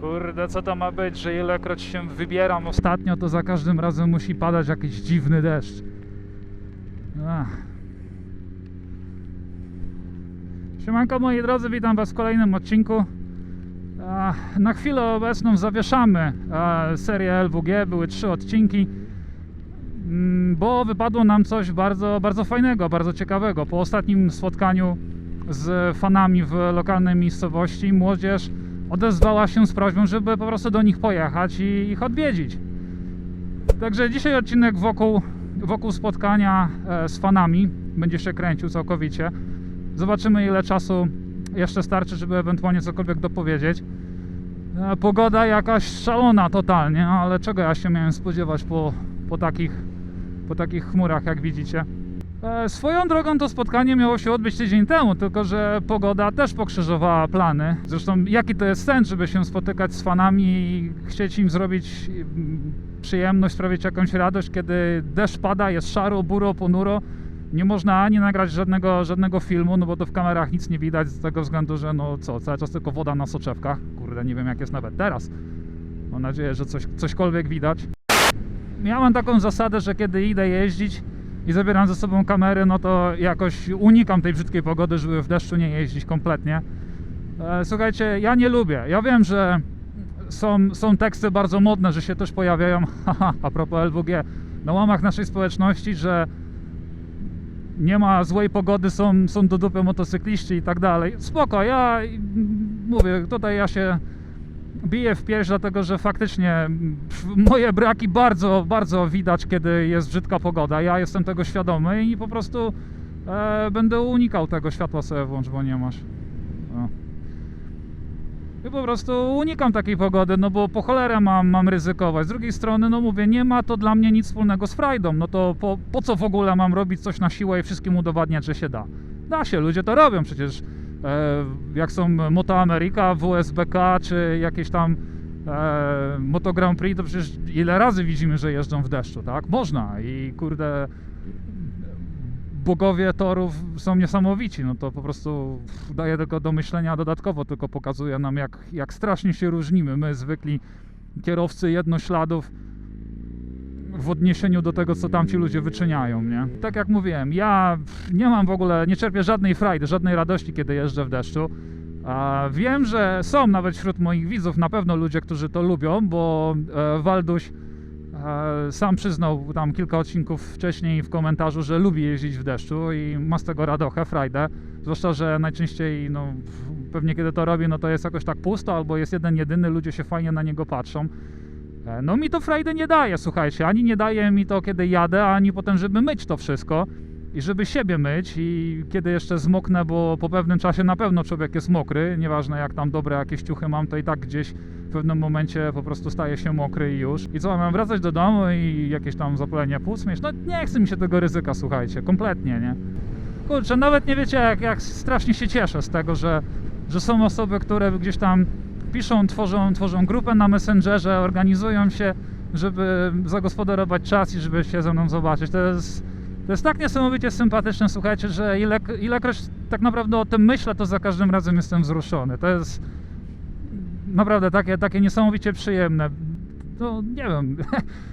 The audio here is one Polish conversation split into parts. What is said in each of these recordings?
Kurde, co to ma być, że ilekroć się wybieram ostatnio, to za każdym razem musi padać jakiś dziwny deszcz. Ach. Siemanko moi drodzy, witam was w kolejnym odcinku. Na chwilę obecną zawieszamy a, serię LWG, były trzy odcinki, Mm, bo wypadło nam coś bardzo, bardzo fajnego, bardzo ciekawego. Po ostatnim spotkaniu z fanami w lokalnej miejscowości młodzież odezwała się z prośbą, żeby po prostu do nich pojechać i ich odwiedzić. Także dzisiaj odcinek wokół, wokół spotkania e, z fanami będzie się kręcił całkowicie. Zobaczymy ile czasu jeszcze starczy, żeby ewentualnie cokolwiek dopowiedzieć. E, Pogoda jakaś szalona totalnie, ale czego ja się miałem spodziewać po, po, takich, po takich chmurach, jak widzicie. E, Swoją drogą to spotkanie miało się odbyć tydzień temu, tylko że pogoda też pokrzyżowała plany. Zresztą jaki to jest sens, żeby się spotykać z fanami i chcieć im zrobić mm, przyjemność, sprawić jakąś radość, kiedy deszcz pada, jest szaro, buro, ponuro. Nie można ani nagrać żadnego, żadnego filmu, no bo to w kamerach nic nie widać z tego względu, że no co, cały czas tylko woda na soczewkach. Kurde, nie wiem jak jest nawet teraz. Mam nadzieję, że coś, cośkolwiek widać. Mam taką zasadę, że kiedy idę jeździć i zabieram ze sobą kamery, no to jakoś unikam tej brzydkiej pogody, żeby w deszczu nie jeździć kompletnie. E, Słuchajcie, ja nie lubię. Ja wiem, że są, są teksty bardzo modne, że się też pojawiają, a propos LWG, na łamach naszej społeczności, że nie ma złej pogody, są, są do dupy motocykliści i tak dalej. Spoko, ja mm, mówię, tutaj ja się biję w pierś, dlatego że faktycznie moje braki bardzo, bardzo widać, kiedy jest brzydka pogoda. Ja jestem tego świadomy i po prostu e, będę unikał tego światła sobie włącz, bo nie masz. O. I po prostu unikam takiej pogody, no bo po cholerę mam, mam ryzykować. Z drugiej strony, no mówię, nie ma to dla mnie nic wspólnego z frajdą. No to po, po co w ogóle mam robić coś na siłę i wszystkim udowadniać, że się da? Da się, ludzie to robią przecież. E, jak są Moto America, WSBK czy jakieś tam e, Moto Grand Prix, to przecież ile razy widzimy, że jeżdżą w deszczu, tak? Można. I kurde bogowie torów są niesamowici, no to po prostu daje tylko do myślenia dodatkowo, tylko pokazuje nam jak, jak strasznie się różnimy, my zwykli kierowcy jednośladów w odniesieniu do tego, co tamci ludzie wyczyniają, nie? Tak jak mówiłem, ja nie mam w ogóle, nie czerpię żadnej frajdy, żadnej radości, kiedy jeżdżę w deszczu. A wiem, że są nawet wśród moich widzów na pewno ludzie, którzy to lubią, bo e, Walduś e, sam przyznał tam kilka odcinków wcześniej w komentarzu, że lubi jeździć w deszczu i ma z tego radochę, frajdę. Zwłaszcza, że najczęściej, no pewnie kiedy to robi, no to jest jakoś tak pusto, albo jest jeden jedyny, ludzie się fajnie na niego patrzą. E, No mi to frajdy nie daje, słuchajcie, ani nie daje mi to, kiedy jadę, ani potem, żeby myć to wszystko i żeby siebie myć i kiedy jeszcze zmoknę, bo po pewnym czasie na pewno człowiek jest mokry, nieważne jak tam dobre jakieś ciuchy mam, to i tak gdzieś w pewnym momencie po prostu staje się mokry i już. I co, mam wracać do domu i jakieś tam zapalenie płuc mieć? No nie chce mi się tego ryzyka, słuchajcie, kompletnie, nie? Kurczę, nawet nie wiecie jak, jak strasznie się cieszę z tego, że, że są osoby, które gdzieś tam piszą, tworzą, tworzą grupę na Messengerze, organizują się, żeby zagospodarować czas i żeby się ze mną zobaczyć. To jest, to jest tak niesamowicie sympatyczne, słuchajcie, że ile, ilekroć tak naprawdę o tym myślę, to za każdym razem jestem wzruszony. To jest naprawdę takie, takie niesamowicie przyjemne. No nie wiem.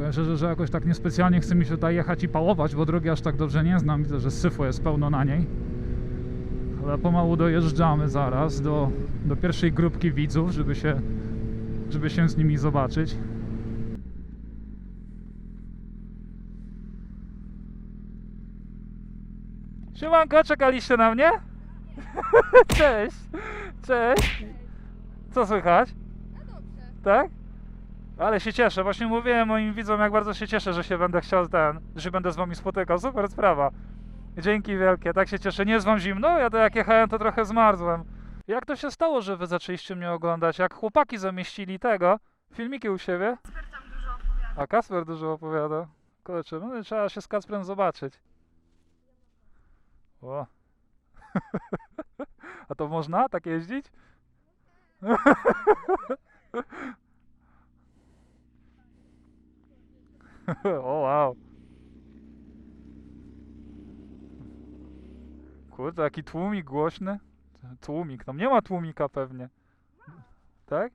Powiem szczerze, że jakoś tak niespecjalnie chce mi się tutaj jechać i pałować, bo drogi aż tak dobrze nie znam. Widzę, że syfu jest pełno na niej. Ale pomału dojeżdżamy zaraz do, do pierwszej grupki widzów, żeby się, żeby się z nimi zobaczyć. Siemanko, czekaliście na mnie? Cześć, cześć. Co słychać? Tak? Ale się cieszę, właśnie mówiłem moim widzom, jak bardzo się cieszę, że się będę chciał ten, że się będę z wami spotykał. Super sprawa. Dzięki wielkie, tak się cieszę. Nie jest wam zimno? Ja to jak jechałem, to trochę zmarzłem. Jak to się stało, że wy zaczęliście mnie oglądać? Jak chłopaki zamieścili tego, filmiki u siebie? A Kasper dużo opowiada. Kurczę, no trzeba się z Kasprem zobaczyć. O. to można tak jeździć? o wow. Kurde, jaki tłumik głośny. Tłumik, tam nie ma tłumika pewnie. Tak?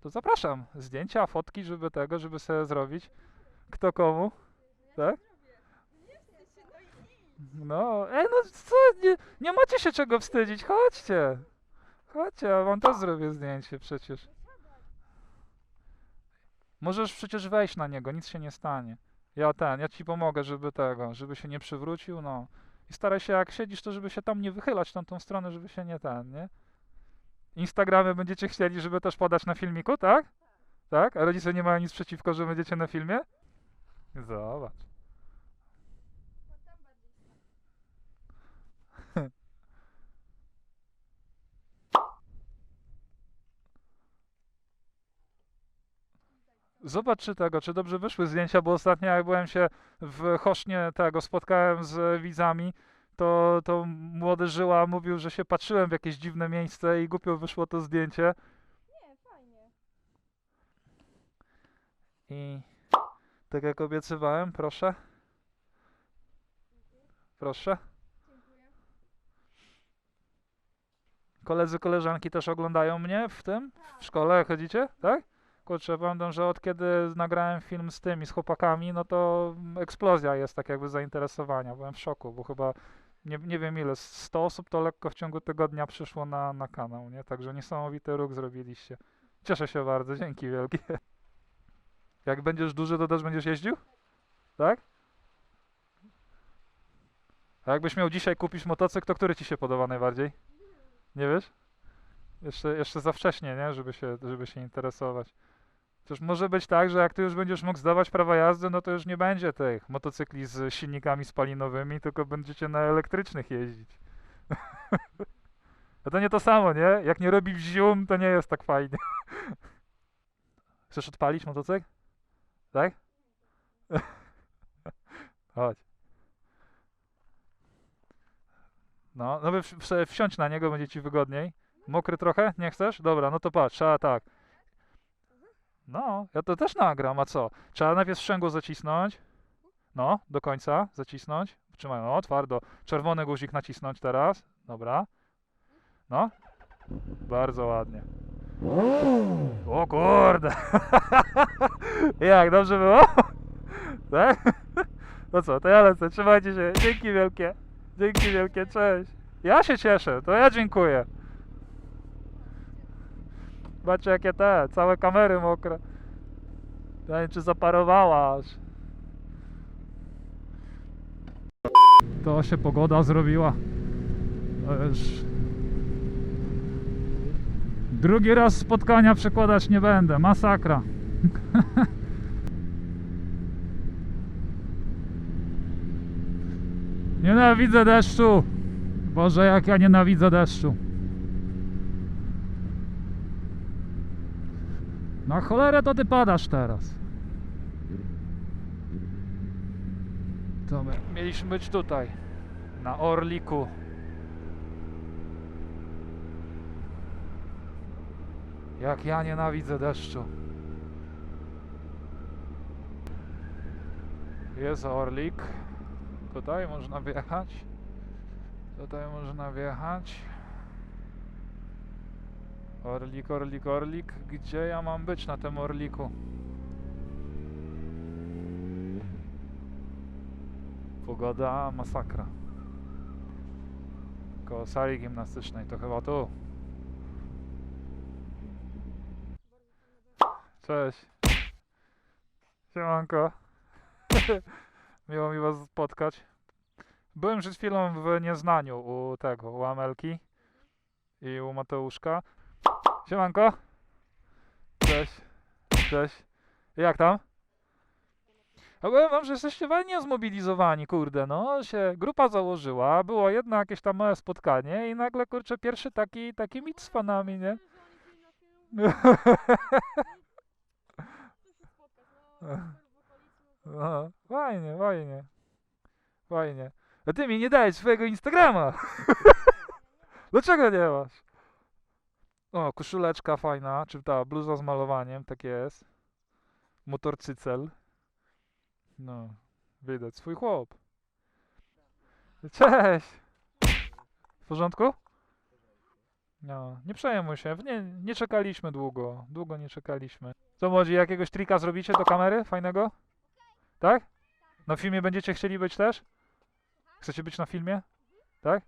To zapraszam. Zdjęcia, fotki, żeby tego, żeby sobie zrobić. Kto komu? Tak? No, ej, no co, nie, nie macie się czego wstydzić, chodźcie. Chodźcie, ja wam też zrobię zdjęcie przecież. Możesz przecież wejść na niego, nic się nie stanie. Ja ten, ja ci pomogę, żeby tego, żeby się nie przywrócił, no. I staraj się, jak siedzisz, to żeby się tam nie wychylać tamtą stronę, żeby się nie ten, nie? Instagramy będziecie chcieli, żeby też podać na filmiku, tak? Tak? A rodzice nie mają nic przeciwko, że będziecie na filmie? Zobacz. Zobacz czy tego, czy dobrze wyszły zdjęcia, bo ostatnio jak byłem się w Chosznie tego spotkałem z widzami, to, to młody żyła mówił, że się patrzyłem w jakieś dziwne miejsce i głupio wyszło to zdjęcie. Nie, fajnie. I tak jak obiecywałem, proszę. Proszę. Dziękuję. Koledzy, koleżanki też oglądają mnie w tym? W szkole chodzicie? Tak? Kurczę, pamiętam, że od kiedy nagrałem film z tymi, z chłopakami, no to eksplozja jest tak jakby zainteresowania. Byłem w szoku, bo chyba nie, nie wiem ile, 100 osób to lekko w ciągu tygodnia przyszło na, na kanał, nie? Także niesamowity ruch zrobiliście. Cieszę się bardzo, dzięki wielkie. Jak będziesz duży, to też będziesz jeździł? Tak? A jakbyś miał dzisiaj kupić motocykl, to który ci się podoba najbardziej? Nie wiesz? Jeszcze, jeszcze za wcześnie, nie? Żeby się, żeby się interesować. Przecież może być tak, że jak ty już będziesz mógł zdawać prawa jazdy, no to już nie będzie tych motocykli z silnikami spalinowymi, tylko będziecie na elektrycznych jeździć. A to nie to samo, nie? Jak nie robi wzium, to nie jest tak fajnie. Chcesz odpalić motocykl? Tak? Chodź. No, no wsiądź na niego, będzie ci wygodniej. Mokry trochę? Nie chcesz? Dobra, no to patrz, trzeba tak. No, ja to też nagram, a co? Trzeba najpierw sprzęgło zacisnąć. No, do końca zacisnąć. Trzymaj, no, twardo. Czerwony guzik nacisnąć teraz. Dobra. No. Bardzo ładnie. O kurde. Jak, dobrze było? Tak? No co, to ja lecę. Trzymajcie się. Dzięki wielkie. Dzięki wielkie, cześć. Ja się cieszę, to ja dziękuję. Zobaczcie jakie te, całe kamery mokre. Ja nie wiem, czy zaparowała aż. To się pogoda zrobiła. To już... Drugi raz spotkania przekładać nie będę, masakra. Nienawidzę deszczu. Boże, jak ja nienawidzę deszczu. Na cholerę to ty padasz teraz. To my mieliśmy być tutaj, na Orliku. Jak ja nienawidzę deszczu. Jest Orlik. Tutaj można wjechać. Tutaj można wjechać. Orlik, orlik, orlik. Gdzie ja mam być na tym orliku? Pogoda masakra. Koło sali gimnastycznej, to chyba tu. Cześć. Siemanko. Miło mi was spotkać. Byłem przed chwilą w Nieznaniu u tego, u Amelki i u Mateuszka. Siemanko. Cześć. Cześć. Jak tam? A powiem wam, że jesteście fajnie zmobilizowani, kurde, no, się grupa założyła, było jedno jakieś tam małe spotkanie i nagle, kurczę, pierwszy taki, taki mit z fanami, nie? No, fajnie, fajnie. Fajnie. A ty mi nie dałeś swojego Instagrama. Dlaczego nie masz? O, koszuleczka fajna, czy ta bluza z malowaniem, tak jest. Motorcycel. No, widać, swój chłop. Cześć! W porządku? No, nie przejmuj się, nie, nie czekaliśmy długo, długo nie czekaliśmy. Co, młodzi, jakiegoś trika zrobicie do kamery fajnego? Tak? Na filmie będziecie chcieli być też? Chcecie być na filmie? Tak?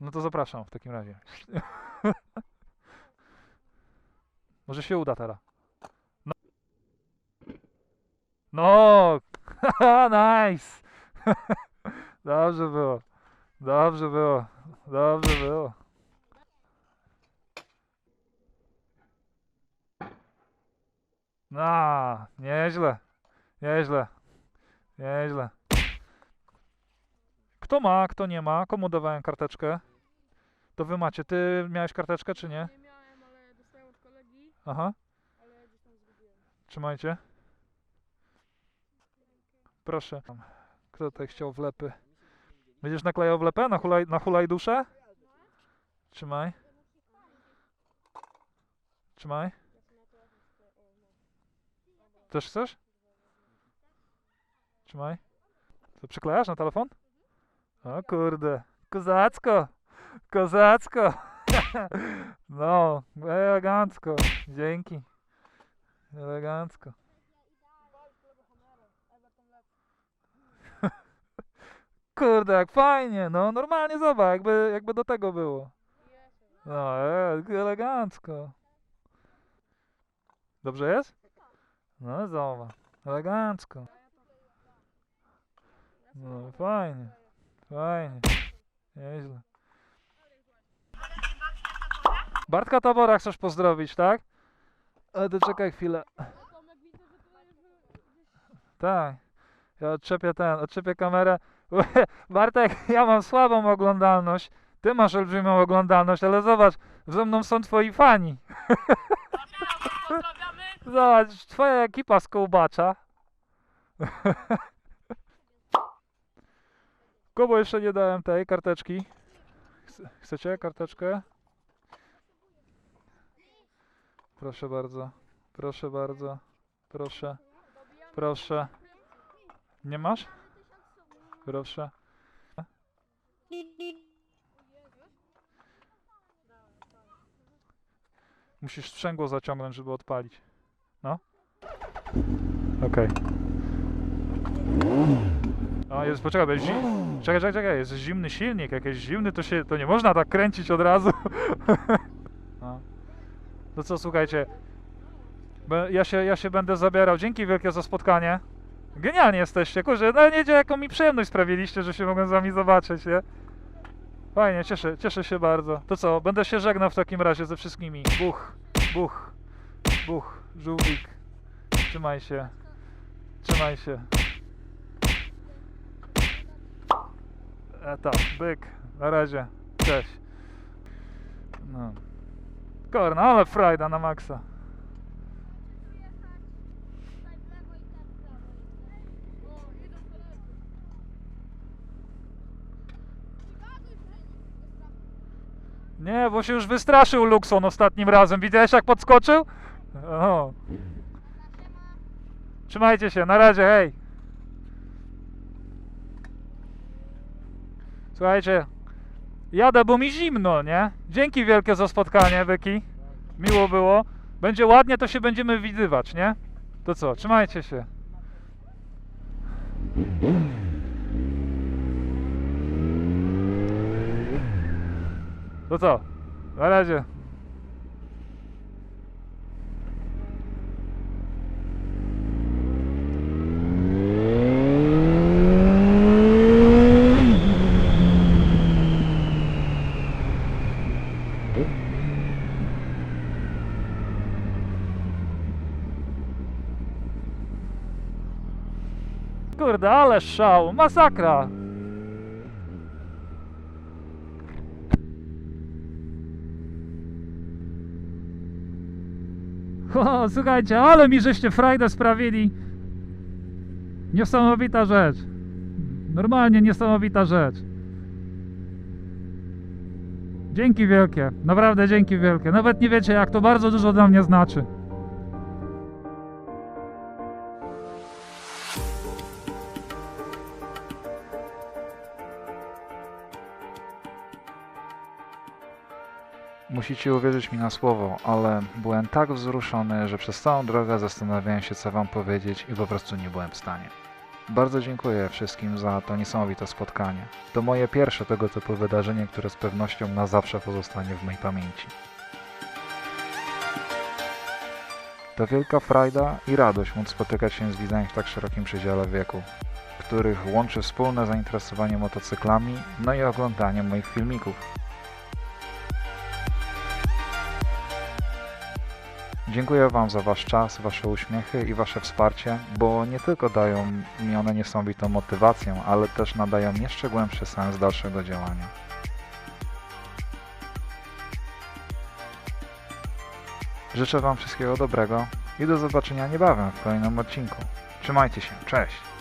No to zapraszam w takim razie. Może się uda teraz. No. No! nice! Dobrze było. Dobrze było. Dobrze było. No, nieźle. Nieźle. Nieźle. Kto ma, kto nie ma? Komu dawałem karteczkę? To wy macie. Ty miałeś karteczkę, czy nie? Nie miałem, ale dostałem od kolegi, Aha. Trzymajcie. Proszę. Kto tutaj chciał wlepy? Będziesz naklejał wlepę na hulaj, na hulaj duszę? Trzymaj. Trzymaj. Też chcesz? Trzymaj. Co, przyklejasz na telefon? O kurde. Kozacko. Kozacko. No, elegancko. Dzięki. Elegancko. Kurde, jak fajnie, no normalnie zobacz, jakby, jakby do tego było. No, e, elegancko. Dobrze jest? No zobacz, elegancko. No fajnie, fajnie, nieźle. Bartka Tabora chcesz pozdrowić, tak? Ale to czekaj chwilę. Tak. Ja odczepię ten, odczepię kamerę. Bartek, ja mam słabą oglądalność. Ty masz olbrzymią oglądalność, ale zobacz, ze mną są twoi fani. Zobacz, twoja ekipa z kołbacza. Komu jeszcze nie dałem tej karteczki? Chce- Chcecie karteczkę? Proszę bardzo. Proszę bardzo. Proszę. Proszę. Nie masz? Proszę. Musisz sprzęgło zaciągnąć, żeby odpalić. No. Okej. O, jest, poczekaj, jest. Czekaj, czekaj, czekaj, jest zimny silnik, jakiś zimny, to się, to nie można tak kręcić od razu. no. Co, słuchajcie, ja się, ja się będę zabierał. Dzięki wielkie za spotkanie. Genialnie jesteście, kurczę, no nie jaką mi przyjemność sprawiliście, że się mogłem z wami zobaczyć, nie? Fajnie, cieszę, cieszę się bardzo. To co, będę się żegnał w takim razie ze wszystkimi. Buch, buch, buch, żółwik. Trzymaj się. Trzymaj się. Eta, byk. Na razie. Cześć. No. Korna, ale frajda na maksa. Nie, bo się już wystraszył Luxon ostatnim razem. Widziałeś jak podskoczył? O. Trzymajcie się, na razie, hej. Słuchajcie, jadę, bo mi zimno, nie? Dzięki wielkie za spotkanie, Byki. Miło było. Będzie ładnie, to się będziemy widywać, nie? To co, trzymajcie się. To co? Na razie. Szał, masakra. O, słuchajcie, ale mi żeście frajdę sprawili. Niesamowita rzecz. Normalnie niesamowita rzecz. Dzięki wielkie, naprawdę dzięki wielkie. Nawet nie wiecie, jak to bardzo dużo dla mnie znaczy. Musicie uwierzyć mi na słowo, ale byłem tak wzruszony, że przez całą drogę zastanawiałem się, co wam powiedzieć i po prostu nie byłem w stanie. Bardzo dziękuję wszystkim za to niesamowite spotkanie. To moje pierwsze tego typu wydarzenie, które z pewnością na zawsze pozostanie w mojej pamięci. To wielka frajda i radość móc spotykać się z widzami w tak szerokim przedziale wieku, których łączy wspólne zainteresowanie motocyklami, no i oglądanie moich filmików. Dziękuję Wam za Wasz czas, Wasze uśmiechy i Wasze wsparcie, bo nie tylko dają mi one niesamowitą motywację, ale też nadają jeszcze głębszy sens dalszego działania. Życzę Wam wszystkiego dobrego i do zobaczenia niebawem w kolejnym odcinku. Trzymajcie się, cześć!